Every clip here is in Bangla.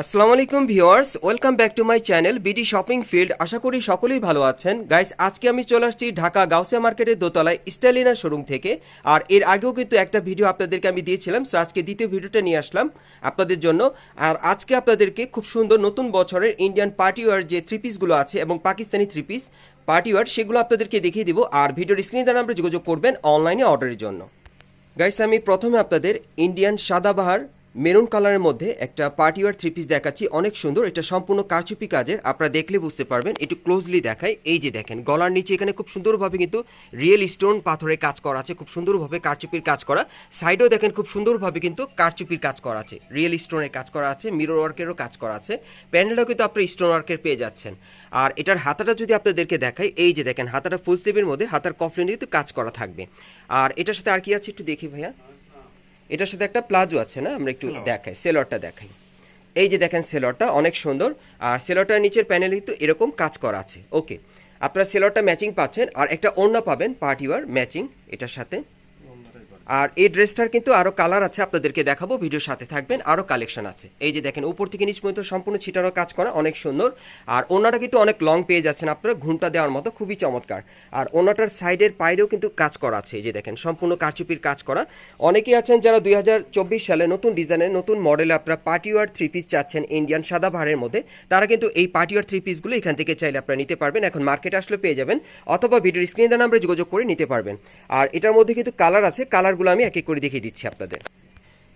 আসসালামু আলাইকুম viewers, welcome back to my channel BD shopping field আশা করি সকলেই ভালো আছেন। গাইস, আজকে আমি চলে আসছি ঢাকা গাউসিয়া মার্কেটের দোতলায় স্টালিনা শোরুম থেকে। আর এর আগেও কিন্তু একটা ভিডিও আপনাদেরকে আমি দিয়েছিলাম সো আজকে দ্বিতীয় ভিডিওটা নিয়ে আসলাম আপনাদের জন্য। আর আজকে আপনাদেরকে খুব সুন্দর নতুন বছরের ইন্ডিয়ান পার্টি ওয়ার যে থ্রি পিসগুলো আছে এবং Pakistani three piece party wear সেগুলো আপনাদেরকে দেখিয়ে দিব। আর ভিডিওর স্ক্রিনে দ্বারা আমরা যোগাযোগ করবেন অনলাইনে অর্ডারের জন্য। গাইস, আমি প্রথমে আপনাদের ইন্ডিয়ান সাদাবাহার মেরুন কালারের মধ্যে একটা পার্টিওয়ার থ্রি পিস দেখাচ্ছি, অনেক সুন্দর। এটা সম্পূর্ণ কারচুপি কাজের, আপনারা দেখলে বুঝতে পারবেন। একটু ক্লোজলি দেখাই, এই যে দেখেন, গলার নিচে এখানে খুব সুন্দরভাবে কিন্তু রিয়েল স্টোন পাথরের কাজ করা আছে, খুব সুন্দরভাবে কারচুপির কাজ করা। সাইডেও দেখেন খুব সুন্দরভাবে কিন্তু কারচুপির কাজ করা আছে রিয়েল স্টোনের কাজ করা আছে মিরর ওয়ার্কেরও কাজ করা আছে। প্যানেলটাও কিন্তু আপনি স্টোন ওয়ার্কের পেয়ে যাচ্ছেন। আর এটার হাতাটা যদি আপনাদেরকে দেখাই, এই যে দেখেন, হাতাটা ফুল স্লিভের মধ্যে, হাতার কফলিনে কিন্তু কাজ করা থাকবে। আর এটার সাথে আর কি আছে একটু দেখি ভাইয়া? এটার সাথে একটা প্লাজো আছে না? আমরা একটু দেখাই সেলরটা দেখাই। এই যে দেখেন সেলরটা অনেক সুন্দর। আর সেলরটার নিচের প্যানেলে কিন্তু এরকম কাজ করা আছে। ওকে আপনারা সেলরটা ম্যাচিং পাচ্ছেন আর একটা ওড়না পাবেন পার্টিওয়ার ম্যাচিং এটার সাথে। আর এই ড্রেসটার কিন্তু আরও কালার আছে, আপনাদেরকে দেখাবো ভিডিওর সাথে থাকবেন, আরও কালেকশন আছে। এই যে দেখেন, উপর থেকে নিচ পর্যন্ত সম্পূর্ণ ছিটানো কাজ করা, অনেক সুন্দর। আর ওনাটা কিন্তু অনেক লং পেয়ে যাচ্ছেন আপনারা, ঘুমটা দেওয়ার মতো, খুবই চমৎকার। আর ওনাটার সাইডের পাইরেও কিন্তু কাজ করা আছে, এই যে দেখেন, সম্পূর্ণ কারচুপির কাজ করা। অনেকেই আছেন যারা দুই হাজার চব্বিশ সালে নতুন ডিজাইনের, নতুন মডেলে আপনারা পার্টিওয়ার থ্রি পিস চাচ্ছেন ইন্ডিয়ান সাদা ভাড়ের মধ্যে, তারা কিন্তু এই পার্টিওয়ার থ্রি পিসগুলো এখান থেকে চাইলে আপনারা নিতে পারবেন। এখন মার্কেট আসলে পেয়ে যাবেন, অথবা ভিডিওর স্ক্রিনে নাম্বারে যোগাযোগ করে নিতে পারবেন। আর এটার মধ্যে কিন্তু কালার আছে কালারগুলো আমি এক এক করে দেখিয়ে দিচ্ছি আপনাদের।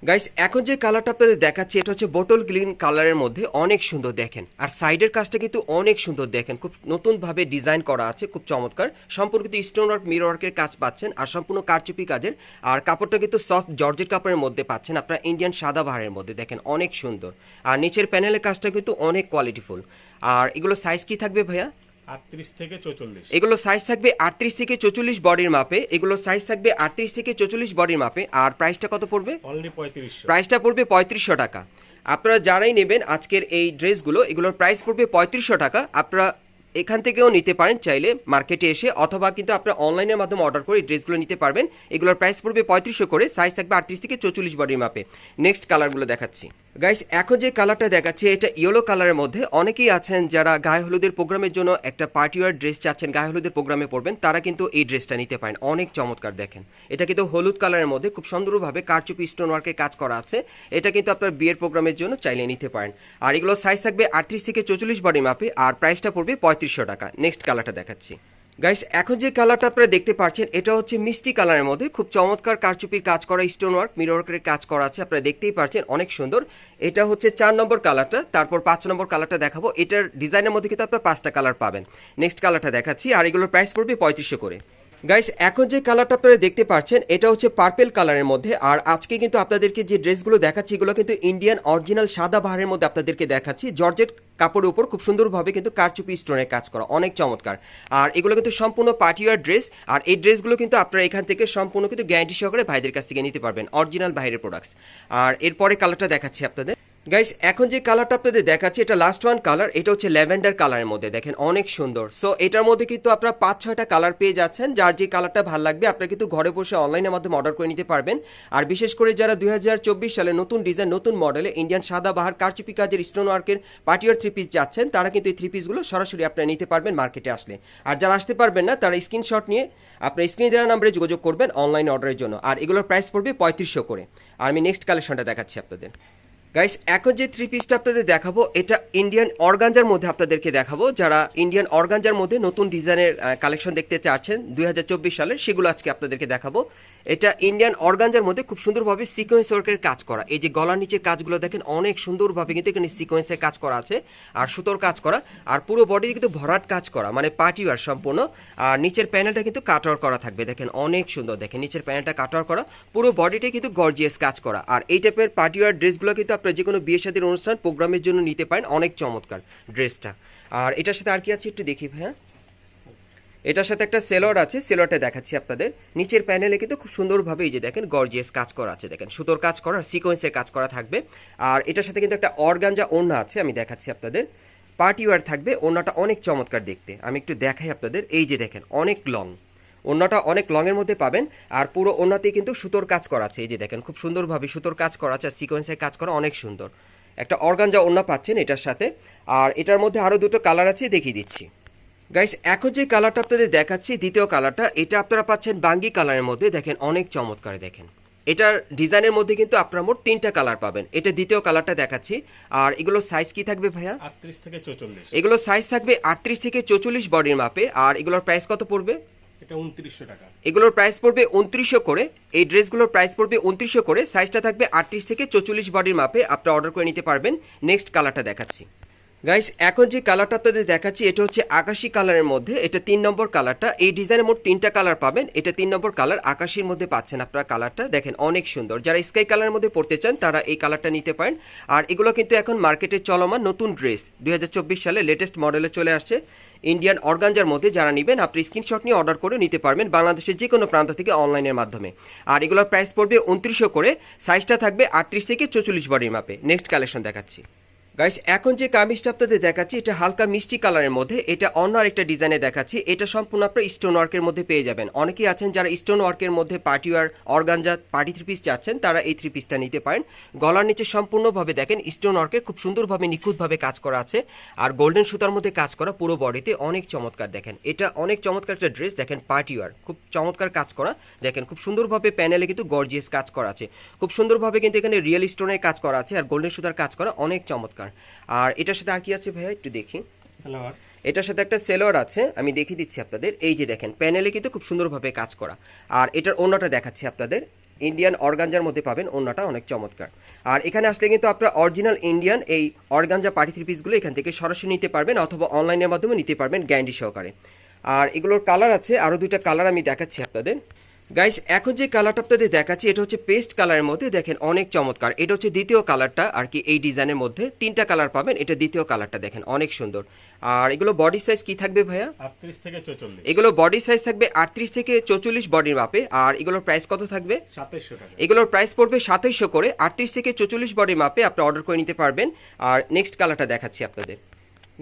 গাইস এখন যে কালারটা আপনাদের দেখাচ্ছি, এটা হচ্ছে বোটল গ্রিন কালারের মধ্যে অনেক সুন্দর দেখেন। আর সাইডের কাজটা কিন্তু অনেক সুন্দর দেখেন। খুব নতুনভাবে ডিজাইন করা আছে, খুব চমৎকার। সম্পূর্ণ কিন্তু স্টোন ওয়ার্ক মিরর ওয়ার্কের কাজ পাচ্ছেন, আর সম্পূর্ণ কারচুপি কাজের। আর কাপড়টা কিন্তু সফট জর্জেট কাপড়ের মধ্যে পাচ্ছেন আপনারা ইন্ডিয়ান সাদা বাহারের মধ্যে দেখেন, অনেক সুন্দর। আর নিচের প্যানেলের কাজটা কিন্তু অনেক কোয়ালিটিফুল আর এগুলো সাইজ কি থাকবে ভাইয়া? আটত্রিশ থেকে চৌচল্লিশ। এগুলো সাইজ থাকবে আটত্রিশ থেকে চৌচল্লিশ বডির মাপে এগুলো সাইজ থাকবে আটত্রিশ থেকে চৌচল্লিশ বডির মাপে আর প্রাইসটা কত পড়বে? অনলি পঁয়ত্রিশশো। প্রাইসটা পড়বে পঁয়ত্রিশশো টাকা। আপনারা যারাই নেবেন আজকের এই ড্রেসগুলো এগুলোর প্রাইস পড়বে পঁয়ত্রিশশো টাকা। আপনারা এখান থেকেও নিতে পারেন চাইলে মার্কেটে এসে অথবা কিন্তু আপনারা অনলাইনের মাধ্যমে অর্ডার করে ড্রেসগুলো নিতে পারবেন। এগুলোর প্রাইস পড়বে পঁয়ত্রিশশো করে সাইজ থাকবে আটত্রিশ থেকে চৌচল্লিশ বডির মাপে। নেক্সট কালারগুলো দেখাচ্ছি। গাইস এখন যে কালারটা দেখাচ্ছি, এটা ইয়েলো কালারের মধ্যে অনেকেই আছেন যারা গায়ে হলুদের প্রোগ্রামের জন্য একটা পার্টি ওয়ার ড্রেস চাচ্ছেন, গায়ে হলুদের প্রোগ্রামে পড়বেন তারা কিন্তু এই ড্রেসটা নিতে পারেন। অনেক চমৎকার দেখেন। এটা কিন্তু হলুদ কালারের মধ্যে খুব সুন্দরভাবে কারচুপি স্টোন ওয়ার্কের কাজ করা আছে। এটা কিন্তু আপনার বিয়ের প্রোগ্রামের জন্য চাইলে নিতে পারেন। আর এগুলো সাইজ থাকবে আটত্রিশ থেকে চৌচল্লিশ বডি মাপে, আর প্রাইসটা পড়বে পঁয়ত্রিশশো টাকা। নেক্সট কালারটা দেখাচ্ছি। গাইস এখন যে কালারটা আপনারা দেখতে পাচ্ছেন, এটা হচ্ছে মিষ্টি কালারের মধ্যে। খুব চমৎকার কারচুপির কাজ করা স্টোন ওয়ার্ক মিরর ওয়ার্কের কাজ করা আছে, আপনারা দেখতেই পাচ্ছেন, অনেক সুন্দর। এটা হচ্ছে চার নম্বর কালারটা তারপর পাঁচ নম্বর কালারটা দেখাবো। এটার ডিজাইনের মধ্যে কিন্তু আপনারা পাঁচটা কালার পাবেন। নেক্সট কালারটা দেখাচ্ছি, আর এগুলোর প্রাইস পড়বে পঁয়ত্রিশশো করে। গাইস এখন যে কালারটা আপনারা দেখতে পাচ্ছেন, এটা হচ্ছে পার্পেল কালারের মধ্যে। আর আজকে কিন্তু আপনাদেরকে যে ড্রেসগুলো দেখাচ্ছি, এগুলো কিন্তু ইন্ডিয়ান অরিজিনাল সাদা বাহারের মধ্যে আপনাদেরকে দেখাচ্ছি। জর্জেট কাপড়ের উপর খুব সুন্দরভাবে কিন্তু কারচুপি স্টোনের কাজ করা। অনেক চমৎকার। আর এগুলো কিন্তু সম্পূর্ণ পার্টিওয়ার ড্রেস আর এই ড্রেসগুলো কিন্তু আপনারা এখান থেকে সম্পূর্ণ কিন্তু গ্যারান্টি সহকারে ভাইদের কাছ থেকে নিতে পারবেন। অরিজিনাল বাইরের প্রোডাক্টস আর এরপরে কালারটা দেখাচ্ছি আপনাদের। গাইস এখন যে কালারটা আপনাদের দেখাচ্ছি, এটা লাস্ট ওয়ান কালার এটা হচ্ছে ল্যাভেন্ডার কালারের মধ্যে, দেখেন, অনেক সুন্দর। সো এটার মধ্যে কিন্তু আপনারা পাঁচ, ছয়টা কালার পেয়ে যাচ্ছেন, যার যে কালারটা ভালো লাগবে, আপনারা কিন্তু ঘরে বসে অনলাইনের মাধ্যমে অর্ডার করে নিতে পারবেন। আর বিশেষ করে যারা দুই হাজার চব্বিশ সালে নতুন ডিজাইন নতুন মডেলে ইন্ডিয়ান সাদা বাহার কারচুপি কাজের স্টোন ওয়ার্কের পার্টিয়ার থ্রি পিস যাচ্ছেন, তারা কিন্তু এই থ্রি পিসগুলো সরাসরি আপনারা নিতে পারবেন মার্কেটে আসলে। আর যারা আসতে পারবেন না, তারা স্ক্রিনশট নিয়ে আপনার স্ক্রিনে দেওয়া নাম্বারে যোগাযোগ করবেন অনলাইন অর্ডারের জন্য। আর এগুলোর প্রাইস পড়বে পঁয়ত্রিশশো করে। আর আমি নেক্সট কালেকশনটা দেখাচ্ছি আপনাদের। গাইস এখন যে থ্রি পিসটা আপনাদের দেখাবো, এটা ইন্ডিয়ান অর্গানজার মধ্যে আপনাদেরকে দেখাবো। যারা ইন্ডিয়ান অর্গানজার মধ্যে নতুন ডিজাইনের কালেকশন দেখতে চাচ্ছেন, দুই সালের, সেগুলো আজকে আপনাদেরকে দেখাবো। এটা ইন্ডিয়ান অর্গানজার মধ্যে খুব সুন্দরভাবে সিকোয়েন্স ওয়ার্কের কাজ করা। এই যে গলার নিচের কাজগুলো দেখেন, অনেক সুন্দরভাবে কিন্তু এখানে সিকোয়েন্সের কাজ করা আছে, আর সুতোর কাজ করা, আর পুরো বডি কিন্তু ভরাট কাজ করা মানে পার্টি ওয়ার সম্পূর্ণ। আর নিচের প্যানেলটা কিন্তু কাটওয়ার করা থাকবে, দেখেন অনেক সুন্দর, দেখেন নিচের প্যানেলটা কাটওয়ার করা, পুরো বডিটাই কিন্তু গর্জিয়াস কাজ করা। আর এই টাইপের পার্টি ওয়ার ড্রেসগুলো কিন্তু আপনারা যে কোনো বিয়ে শাদীর অনুষ্ঠান প্রোগ্রামের জন্য নিতে পারেন, অনেক চমৎকার ড্রেসটা। আর এটার সাথে আর কি আছে একটু দেখি ভাইয়া? এটার সাথে একটা সেলর আছে সেলরটা দেখাচ্ছি আপনাদের। নিচের প্যানেলে কিন্তু খুব সুন্দরভাবে এই যে দেখেন, গর্জিয়াস কাজ করা আছে, দেখেন। সুতোর কাজ করা, সিকোয়েন্সের কাজ করা থাকবে। আর এটার সাথে কিন্তু একটা অর্গানজা ওড়না আছে, আমি দেখাচ্ছি আপনাদের। পার্টি ওয়ার থাকবে, ওড়নাটা অনেক চমৎকার দেখতে। আমি একটু দেখাই আপনাদের, এই যে দেখেন, অনেক লং। ওড়নাটা অনেক লংয়ের মধ্যে পাবেন আর পুরো ওড়নাতেই কিন্তু সুতোর কাজ করা আছে এই যে দেখেন খুব সুন্দরভাবে সুতোর কাজ করা আছে সিকোয়েন্সের কাজ করা অনেক সুন্দর। একটা অর্গানজা ওড়না পাচ্ছেন এটার সাথে আর এটার মধ্যে আরও দুটো কালার আছে দেখিয়ে দিচ্ছি। গাইস এখন যে কালারটা আপনাদের দেখাচ্ছি দ্বিতীয় কালারটা এটা আপনারা পাচ্ছেন বাঙ্গি কালারের মধ্যে। দেখেন অনেক চমৎকার দেখেন। এটার ডিজাইনের মধ্যে কিন্তু আপনারা মোট তিনটা কালার পাবেন। এটা দ্বিতীয় কালারটা দেখাচ্ছি। আর এগুলো সাইজ কি থাকবে ভাইয়া? আটত্রিশ থেকে চৌচল্লিশ। এগুলো সাইজ থাকবে আটত্রিশ থেকে চৌচল্লিশ বডির মাপে আর এগুলোর প্রাইস কত পড়বে? এগুলোর প্রাইস পড়বে উনত্রিশশো করে। এই ড্রেসগুলোর প্রাইস পড়বে উনত্রিশশো করে। সাইজটা থাকবে আটত্রিশ থেকে চৌচল্লিশ বডির মাপে। আপনারা অর্ডার করে নিতে পারবেন। নেক্সট কালারটা দেখাচ্ছি। গাইস এখন যে কালারটা আপনাদের দেখাচ্ছি, এটা হচ্ছে আকাশি কালারের মধ্যে। এটা তিন নম্বর কালারটা এই ডিজাইনের মোট তিনটা কালার পাবেন। এটা তিন নম্বর কালার আকাশির মধ্যে পাচ্ছেন আপনারা কালারটা দেখেন, অনেক সুন্দর। যারা স্কাই কালারের মধ্যে পড়তে চান, তারা এই কালারটা নিতে পারেন। আর এগুলো কিন্তু এখন মার্কেটে চলমান নতুন ড্রেস দুই হাজার চব্বিশ সালে লেটেস্ট মডেলে চলে আসছে ইন্ডিয়ান অর্গানজার মধ্যে। যারা নেবেন, আপনি স্ক্রিনশট নিয়ে অর্ডার করে নিতে পারবেন বাংলাদেশের যে কোনো প্রান্ত থেকে অনলাইনের মাধ্যমে। আর এগুলোর প্রাইস পড়বে উনত্রিশশো করে। সাইজটা থাকবে আটত্রিশ থেকে চৌচল্লিশ বডির মাপে নেক্সট কালেকশন দেখাচ্ছি। গাইস এখন যে কামিজটা আপনাদের দেখাচ্ছি, এটা হালকা মিষ্টি কালারের মধ্যে, এটা অন্য আরেকটা ডিজাইনে দেখাচ্ছি, এটা সম্পূর্ণ আপনার স্টোন ওয়ার্কের মধ্যে পেয়ে যাবেন। অনেকেই আছেন যারা স্টোন ওয়ার্কের মধ্যে party wear organza party three piece চাচ্ছেন, তারা এই থ্রি পিসটা নিতে পারেন। গলার নিচে সম্পূর্ণভাবে দেখেন স্টোন ওয়ার্কের খুব সুন্দরভাবে, নিখুঁতভাবে কাজ করা আছে। আর গোল্ডেন সুতার মধ্যে কাজ করা পুরো বডিতে অনেক চমৎকার, দেখেন। এটা অনেক চমৎকার একটা ড্রেস দেখেন পার্টি ওয়ার খুব চমৎকার কাজ করা, দেখেন, খুব সুন্দরভাবে প্যানেলে কিন্তু গর্জিয়াস কাজ করা আছে। খুব সুন্দরভাবে কিন্তু এখানে রিয়েল স্টোনের কাজ করা আছে, আর গোল্ডেন সুতার কাজ করা অনেক চমৎকার। আর এটার সাথে আর কি আছে ভাইয়া? একটু দেখি। সালোয়ার। এটার সাথে একটা সেলোয়ার আছে আমি দেখিয়ে দিচ্ছি আপনাদের। এই যে দেখেন প্যানেলে কিন্তু খুব সুন্দরভাবে কাজ করা। আর এটার অন্যটা দেখাচ্ছি আপনাদের। ইন্ডিয়ান অর্গানজার মধ্যে পাবেন অন্যটা অনেক চমৎকার। আর এখানে আসলে কিন্তু আপনার অরিজিনাল ইন্ডিয়ান এই অর্গানজা পার্টি থ্রি পিসগুলো এখান থেকে সরাসরি নিতে পারবেন অথবা অনলাইনের মাধ্যমে নিতে পারবেন গ্যারান্টি সহকারে। আর এগুলোর কালার আছে আরও দুইটা কালার আমি দেখাচ্ছি আপনাদের। গাইস এখন যে কালারটা আপনাদের দেখাচ্ছি এটা হচ্ছে পেস্ট কালারের মধ্যে দেখেন অনেক চমৎকার। এটা হচ্ছে দ্বিতীয় কালারটা আর কি এই ডিজাইনের মধ্যে তিনটা কালার পাবেন এটা দ্বিতীয় কালারটা দেখেন অনেক সুন্দর। আর এগুলো বডি সাইজ কি থাকবে ভাইয়া? আটত্রিশ থেকে চৌচল্লিশ। এগুলো বডি সাইজ থাকবে আটত্রিশ থেকে চৌচল্লিশ বডির মাপে আর এগুলোর প্রাইস কত থাকবে? সাতাইশশো টাকা। এগুলোর প্রাইস পড়বে সাতাইশশো করে আটত্রিশ থেকে চৌচল্লিশ বডির মাপে আপনি অর্ডার করে নিতে পারবেন। আর নেক্সট কালারটা দেখাচ্ছি আপনাদের।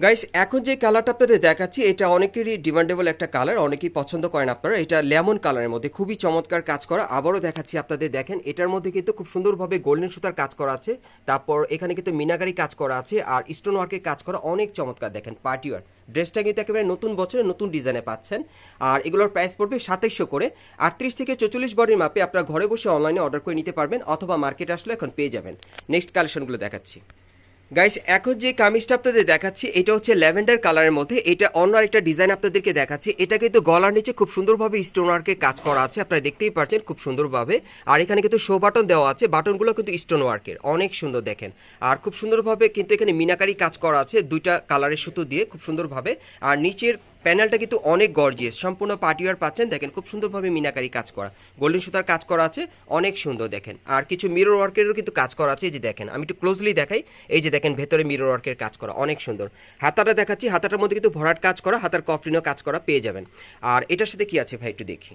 গাইস এখন যে কালারটা আপনাদের দেখাচ্ছি, এটা অনেকেরই ডিমান্ডেবল একটা কালার অনেকেই পছন্দ করেন আপনারা। এটা লেমন কালারের মধ্যে খুবই চমৎকার কাজ করা। আবারও দেখাচ্ছি আপনাদের, দেখেন, এটার মধ্যে কিন্তু খুব সুন্দরভাবে গোল্ডেন সুতার কাজ করা আছে। তারপর এখানে কিন্তু মিনাগারি কাজ করা আছে আর স্টোন ওয়ার্কের কাজ করা অনেক চমৎকার, দেখেন পার্টি ওয়ার ড্রেসটা কিন্তু একেবারে নতুন বছরে নতুন ডিজাইনে পাচ্ছেন। আর এগুলোর প্রাইস পড়বে সাতাইশশো করে। আটত্রিশ থেকে চল্লিশ বডির মাপে আপনারা ঘরে বসে অনলাইনে অর্ডার করে নিতে পারবেন অথবা মার্কেটে আসলে এখন পেয়ে যাবেন। নেক্সট কালেকশনগুলো দেখাচ্ছি। গাইস এখন যে কামিজটা আপনাদের দেখাচ্ছি, এটা হচ্ছে ল্যাভেন্ডার কালারের মধ্যে। এটা অন্য আরেকটা ডিজাইন আপনাদেরকে দেখাচ্ছি। এটা কিন্তু গলার নিচে খুব সুন্দরভাবে স্টোন ওয়ার্কের কাজ করা আছে। আপনারা দেখতেই পাচ্ছেন খুব সুন্দরভাবে। আর এখানে কিন্তু শো বাটন দেওয়া আছে। বাটনগুলো কিন্তু স্টোন ওয়ার্কের অনেক সুন্দর দেখেন। আর খুব সুন্দরভাবে কিন্তু এখানে মিনাকারি কাজ করা আছে। দুইটা কালারের সুতো দিয়ে খুব সুন্দরভাবে। আর নিচের প্যানেলটা কিন্তু অনেক গর্জিয়াস সম্পূর্ণ পার্টিওয়ার পাচ্ছেন, দেখেন, খুব সুন্দরভাবে মিনাকারি কাজ করা। গোল্ডেন সুতার কাজ করা আছে, অনেক সুন্দর, দেখেন। আর কিছু মিরর ওয়ার্কেরও কিন্তু কাজ করা আছে, এই যে দেখেন, আমি একটু ক্লোজলি দেখাই। এই যে দেখেন, ভেতরে মিরর ওয়ার্কের কাজ করা, অনেক সুন্দর। হাতাটা দেখাচ্ছি, হাতাটার মধ্যে কিন্তু ভরাট কাজ করা, হাতার কফলিনও কাজ করা, পেয়ে যাবেন। আর এটার সাথে কি আছে ভাই, একটু দেখি।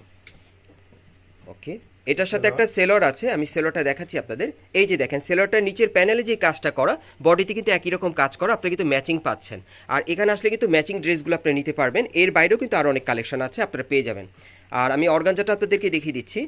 ওকে এটার সাথে একটা সেলর আছে আমি সেলরটা দেখাচ্ছি আপনাদের। এই যে দেখেন সেলরটার নিচের প্যানেলে যে কাজটা করা বডিতে কিন্তু একই রকম কাজ করা আপনি কিন্তু ম্যাচিং পাচ্ছেন। আর এখানে আসলে কিন্তু ম্যাচিং ড্রেসগুলো আপনি নিতে পারবেন। এর বাইরেও কিন্তু আরও অনেক কালেকশন আছে আপনারা পেয়ে যাবেন। আর আমি অর্গানজাটা আপনাদেরকে দেখিয়ে দিচ্ছি।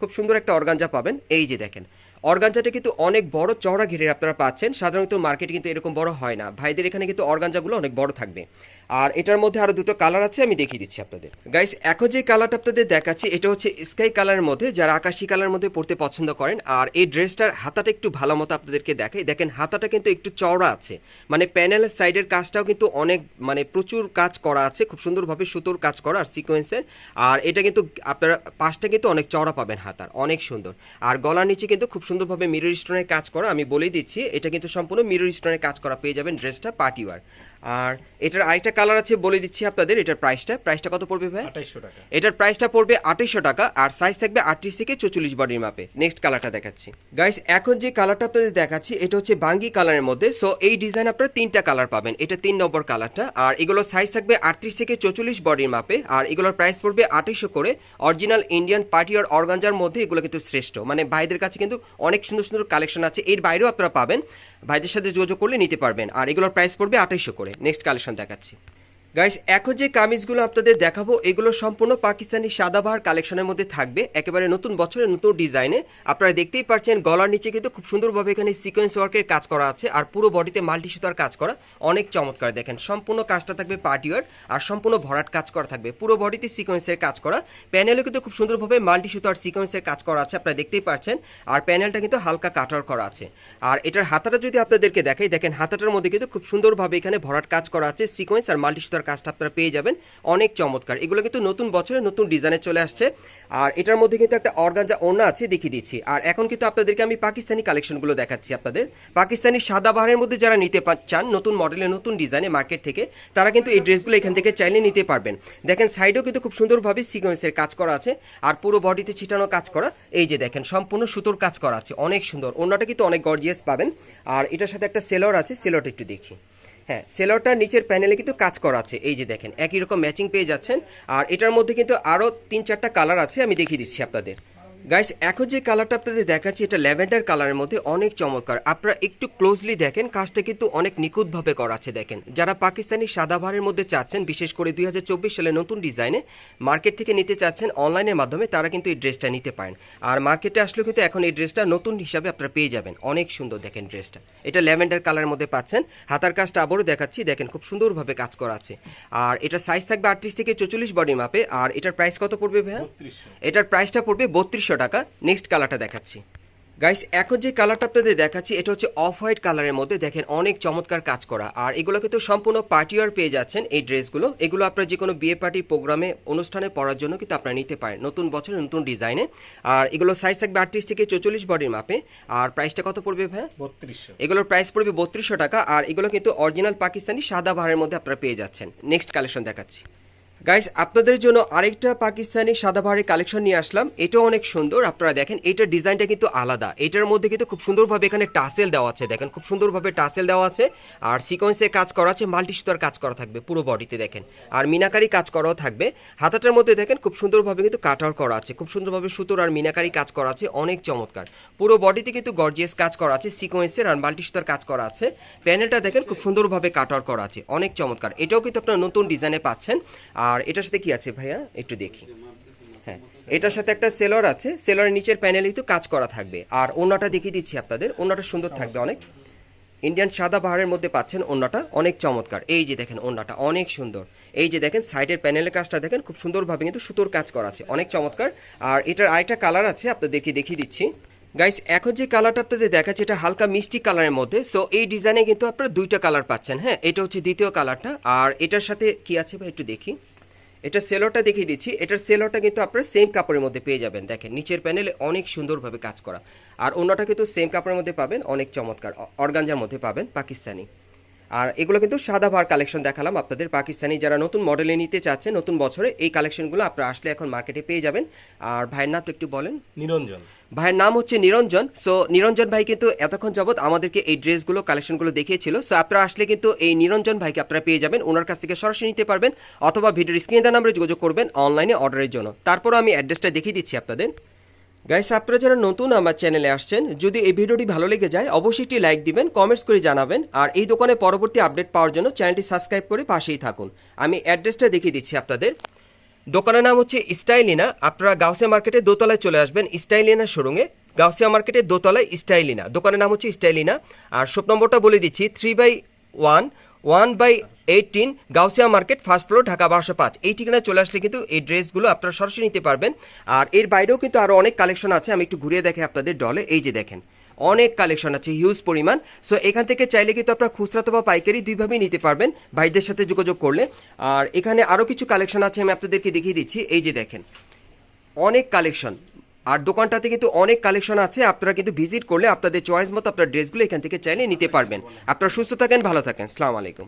খুব সুন্দর একটা অর্গানজা পাবেন। এই যে দেখেন অর্গানজাটা কিন্তু অনেক বড় চওড়া ঘিরে আপনারা পাচ্ছেন। সাধারণত মার্কেটে কিন্তু এরকম বড় হয় না। ভাইদের এখানে কিন্তু অর্গানজাগুলো অনেক বড় থাকবে। আর এটার মধ্যে আরও দুটো কালার আছে, আমি দেখিয়ে দিচ্ছি আপনাদের। গাইস এখন যে কালারটা আপনাদের দেখাচ্ছি, এটা হচ্ছে স্কাই কালারের মধ্যে, যারা আকাশি কালারের মধ্যে পড়তে পছন্দ করেন। আর এই ড্রেসটার হাতাটা একটু ভালো মতো আপনাদেরকে দেখাই। দেখেন, হাতাটা কিন্তু একটু চওড়া আছে। মানে প্যানেলের সাইডের কাজটাও কিন্তু অনেক মানে প্রচুর কাজ করা আছে। খুব সুন্দরভাবে সুতোর কাজ করা আর সিকোয়েন্সের আর এটা কিন্তু আপনারা, পাশটা কিন্তু অনেক চওড়া পাবেন হাতার, অনেক সুন্দর। আর গলার নিচে কিন্তু খুব সুন্দরভাবে মিরর স্টোনের কাজ করা, আমি বলেই দিচ্ছি, এটা কিন্তু সম্পূর্ণ মিরর স্টোনের কাজ করা, পেয়ে যাবেন ড্রেসটা পার্টি ওয়ার আর এটার আরেকটা কালার আছে বলে দিচ্ছি আপনাদের এটার প্রাইসটা প্রাইসটা কত পড়বে ভাই? আঠাইশশো টাকা। এটার প্রাইসটা পড়বে আঠাইশশো টাকা আর সাইজ থাকবে আটত্রিশ থেকে চৌচল্লিশ বডির মাপে। নেক্সট কালারটা দেখাচ্ছি। গাইস এখন যে কালারটা আপনাদের দেখাচ্ছি এটা হচ্ছে বাঙ্গি কালারের মধ্যে। সো এই ডিজাইন আপনারা তিনটা কালার পাবেন। এটা তিন নম্বর কালারটা আর এগুলোর সাইজ থাকবে আটত্রিশ থেকে চৌচল্লিশ বডির মাপে। আর এগুলোর প্রাইস পড়বে আঠাইশশো করে। অরিজিনাল ইন্ডিয়ান পার্টি আর অর্গানজার মধ্যে এগুলো কিন্তু শ্রেষ্ঠ। মানে ভাইদের কাছে কিন্তু অনেক সুন্দর সুন্দর কালেকশন আছে। এর বাইরেও আপনারা পাবেন। ভাইদের সাথে যোগাযোগ করলে নিতে পারবেন। আর এগুলোর প্রাইস পড়বে আঠাইশশো করে। নেক্সট কালেকশন দেখাচ্ছি। গাইস এখন যে কামিজগুলো আপনাদের দেখাবো, এগুলো সম্পূর্ণ পাকিস্তানি সাদাবাহার কালেকশনের মধ্যে থাকবে। একেবারে নতুন বছরের নতুন ডিজাইনে। আপনারা দেখতেই পাচ্ছেন, গলার নিচে কিন্তু খুব সুন্দরভাবে এখানে সিকোয়েন্স ওয়ার্কের কাজ করা আছে আর পুরো বডিতে মাল্টি সুতার কাজ করা। অনেক চমৎকার, দেখেন। সম্পূর্ণ কাজটা থাকবে পার্টিওয়ার আর সম্পূর্ণ ভরাট কাজ করা থাকবে। পুরো বডিতে সিকোয়েন্সের কাজ করা। প্যানেলে কিন্তু খুব সুন্দরভাবে মাল্টি সুতার সিকোয়েন্সের কাজ করা আছে, আপনারা দেখতেই পাচ্ছেন। আর প্যানেলটা কিন্তু হালকা কাটার করা আছে। আর এটার হাতাটা যদি আপনাদেরকে দেখাই, দেখেন হাতাটার মধ্যে কিন্তু খুব সুন্দরভাবে এখানে ভরাট কাজ করা আছে সিকোয়েন্স আর মাল্টি সুতার কাজটা আপনারা পেয়ে যাবেন। অনেক চমৎকার। এগুলো কিন্তু নতুন বছরে নতুন ডিজাইনে চলে আসছে। আর এটার মধ্যে কিন্তু একটা অর্গানজা ওড়না আছে, দেখিয়ে দিচ্ছি। আর এখন কিন্তু আপনাদেরকে আমি পাকিস্তানি কালেকশনগুলো দেখাচ্ছি আপনাদের। পাকিস্তানি সাদা বাহারের মধ্যে যারা নিতে চান, নতুন মডেলের নতুন ডিজাইনে মার্কেট থেকে, তারা কিন্তু এই ড্রেসগুলো এখান থেকে চাইলে নিতে পারবেন। দেখেন সাইডেও কিন্তু খুব সুন্দরভাবে সিকোয়েন্সের কাজ করা আছে। আর পুরো বডিতে ছিটানো কাজ করা। এই যে দেখেন, সম্পূর্ণ সুতোর কাজ করা আছে। অনেক সুন্দর। ওড়নাটা কিন্তু অনেক গর্জিয়াস পাবেন। আর এটার সাথে একটা সেলর আছে। সেলরটা একটু দেখি। হ্যাঁ সেলরটার নিচের প্যানেলে কিন্তু কাজ করা আছে। এই যে দেখেন, একই রকম ম্যাচিং পেয়ে যাচ্ছেন। আর এটার মধ্যে কিন্তু আরও তিন চারটা কালার আছে, আমি দেখিয়ে দিচ্ছি আপনাদের। গাইস এখন যে কালারটা আপনাদের দেখাচ্ছি এটা ল্যাভেন্ডার কালারের মধ্যে অনেক চমৎকার। আপনারা একটু ক্লোজলি দেখেন কাজটা কিন্তু অনেক নিখুঁতভাবে করা আছে দেখেন। যারা পাকিস্তানি সাদাভারের মধ্যে চাচ্ছেন বিশেষ করে দুই হাজার চব্বিশ সালে নতুন ডিজাইনে মার্কেট থেকে নিতে চাচ্ছেন অনলাইনের মাধ্যমে তারা কিন্তু এই ড্রেসটা নিতে পারেন। আর মার্কেটে আসলেও কিন্তু এখন এই ড্রেসটা নতুন হিসাবে আপনারা পেয়ে যাবেন। অনেক সুন্দর দেখেন ড্রেসটা এটা ল্যাভেন্ডার কালারের মধ্যে পাচ্ছেন। হাতার কাজটা আবারও দেখাচ্ছি দেখেন খুব সুন্দরভাবে কাজ করা আছে। আর এটা সাইজ থাকবে আটত্রিশ থেকে চৌচল্লিশ বডি মাপে আর এটার প্রাইস কত পড়বে ভাইয়া? এটার প্রাইসটা পড়বে বত্রিশশো টাকা নেক্সট কালারটা দেখাচ্ছি। গাইস এখন যে কালারটা আপনাদের দেখাচ্ছি এটা হচ্ছে অফ হোয়াইট কালারের মধ্যে দেখেন অনেক চমৎকার কাজ করা। আর এগুলো কিন্তু সম্পূর্ণ পার্টিওয়ার পেয়ে যাচ্ছেন এই ড্রেসগুলো এগুলো আপনার যে কোনো বিয়ে পার্টি প্রোগ্রামে অনুষ্ঠানে পড়ার জন্য কিন্তু আপনারা নিতে পারেন নতুন বছরে নতুন ডিজাইনে আর এগুলো সাইজ থাকবে আটত্রিশ থেকে চৌচল্লিশ বডির মাপে। আর প্রাইসটা কত পড়বে ভাই বত্রিশশো। এগুলোর প্রাইস পড়বে বত্রিশশো টাকা। আর এগুলো কিন্তু অরিজিনাল পাকিস্তানি সাদা বাহারের মধ্যে আপনারা পেয়ে যাচ্ছেন। নেক্সট কালেকশন দেখাচ্ছি। গাইস আপনাদের জন্য আরেকটা পাকিস্তানি সাদা বাহারের কালেকশন নিয়ে আসলাম। এটাও অনেক সুন্দর, আপনারা দেখেন, এটার ডিজাইনটা কিন্তু আলাদা। এটার মধ্যে কিন্তু খুব সুন্দরভাবে এখানে টাসেল দেওয়া আছে, দেখেন, খুব সুন্দরভাবে টাসেল দেওয়া আছে। আর সিকোয়েন্সে কাজ করা আছে মাল্টি সুতার কাজ করা থাকবে, পুরো বডিতে দেখেন। আর মিনাকারি কাজ করাও থাকবে। হাতাটার মধ্যে দেখেন, খুব সুন্দরভাবে কিন্তু কাটার করা আছে, খুব সুন্দরভাবে সুতোর আর মিনাকারি কাজ করা আছে, অনেক চমৎকার। পুরো বডিতে কিন্তু গর্জিয়াস কাজ করা আছে সিকোয়েন্সের আর মাল্টি সুতার কাজ করা আছে। প্যানেলটা দেখেন, খুব সুন্দরভাবে কাটার করা আছে, অনেক চমৎকার। এটাও কিন্তু আপনারা নতুন ডিজাইনে পাচ্ছেন। আর এটার সাথে কি আছে ভাইয়া? একটু দেখি। হ্যাঁ এটার সাথে একটা সেলর আছে। সেলরের নিচের প্যানেলে কিন্তু কাজ করা থাকবে। আর ওনাটা দেখিয়ে দিচ্ছি আপনাদের। ওনাটা সুন্দর থাকবে অনেক। ইন্ডিয়ান সাদা পাহাড়ের মধ্যে পাচ্ছেন ওন্নাটা অনেক চমৎকার। এই যে দেখেন ওন্নাটা অনেক সুন্দর। এই যে দেখেন সাইডের প্যানেলের কাজটা দেখেন, খুব সুন্দরভাবে কিন্তু সুতোর কাজ করা আছে। অনেক চমৎকার। আর এটার আরেকটা কালার আছে, আপনাদেরকে দেখিয়ে দিচ্ছি। গাইস এখন যে কালারটা আপনাদের দেখাচ্ছে, এটা হালকা মিষ্টি কালারের মধ্যে। সো এই ডিজাইনে কিন্তু আপনারা দুইটা কালার পাচ্ছেন। হ্যাঁ এটা হচ্ছে দ্বিতীয় কালারটা আর এটার সাথে কি আছে ভাই, একটু দেখি। এটা সেলোটা দেখিয়ে দিচ্ছি। এটার সেলোটা কিন্তু আপনারা সেম কাপড়ের মধ্যে পেয়ে যাবেন। দেখেন, নিচের প্যানেলে অনেক সুন্দরভাবে কাজ করা। আর অন্যটা কিন্তু সেম কাপড়ের মধ্যে পাবেন, অনেক চমৎকার। অর্গানজার মধ্যে পাবেন, পাকিস্তানি। আর এগুলো কিন্তু সাদা ভার কালেকশন দেখালাম আপনাদের। পাকিস্তানি যারা নতুন মডেলে নিতে চাচ্ছেন নতুন বছরে এই কালেকশনগুলো আপনারা আসলে এখন মার্কেটে পেয়ে যাবেন। আর ভাইয়ের নাম তো একটু বলেন। নিরঞ্জন। ভাইয়ের নাম হচ্ছে নিরঞ্জন। সো নিরঞ্জন ভাই কিন্তু এতক্ষণ যাবৎ আমাদেরকে এই ড্রেসগুলো কালেকশনগুলো দেখিয়েছিল। সো আপনারা আসলে কিন্তু এই নিরঞ্জন ভাইকে আপনারা পেয়ে যাবেন। ওনার কাছ থেকে সরাসরি নিতে পারবেন অথবা ভিডিওর স্ক্রিনে নাম্বারে যোগাযোগ করবেন অনলাইনে অর্ডারের জন্য। তারপরও আমি অ্যাড্রেসটা দেখিয়ে দিচ্ছি আপনাদের। গাইস আপনারা যারা নতুন আমার চ্যানেলে আসছেন, যদি এই ভিডিওটি ভালো লেগে যায়, অবশ্যই একটি লাইক দিবেন কমেন্টস করে জানাবেন, আর এই দোকানে পরবর্তী আপডেট পাওয়ার জন্য চ্যানেলটি সাবস্ক্রাইব করে পাশেই থাকুন। আমি অ্যাড্রেসটা দেখিয়ে দিচ্ছি আপনাদের। দোকানের নাম হচ্ছে স্টাইলিনা। আপনারা গাউসিয়া মার্কেটে দোতলায় চলে আসবেন, স্টাইলিনা শোরুমে গাউসিয়া মার্কেটের দোতলায় স্টাইলিনা। দোকানের নাম হচ্ছে স্টাইলিনা। আর শপ নম্বরটা বলে দিচ্ছি three by one one by eighteen Gausia market, first floor, Dhaka বারোশো পাঁচ। এই ঠিকানায় চলে আসলে কিন্তু এই ড্রেসগুলো আপনারা সরাসরি নিতে পারবেন। আর এর বাইরেও কিন্তু আরও অনেক কালেকশন আছে, আমি একটু ঘুরিয়ে দেখে আপনাদের ডলে। এই যে দেখেন, অনেক কালেকশন আছে, হিউজ পরিমাণ। সো এখান থেকে চাইলে কিন্তু আপনারা খুচরা অথবা পাইকারি দুইভাবেই নিতে পারবেন, ভাইদের সাথে যোগাযোগ করলে। আর এখানে আরও কিছু কালেকশন আছে, আমি আপনাদেরকে দেখিয়ে দিচ্ছি। এই যে দেখেন, অনেক কালেকশন। আর দোকানটাতে কিন্তু অনেক কালেকশন আছে, আপনারা কিন্তু ভিজিট করলে আপনাদের চয়েস মতো আপনার ড্রেসগুলো এখান থেকে চাইলে নিতে পারবেন। আপনারা সুস্থ থাকেন, ভালো থাকেন। সালাম আলাইকুম।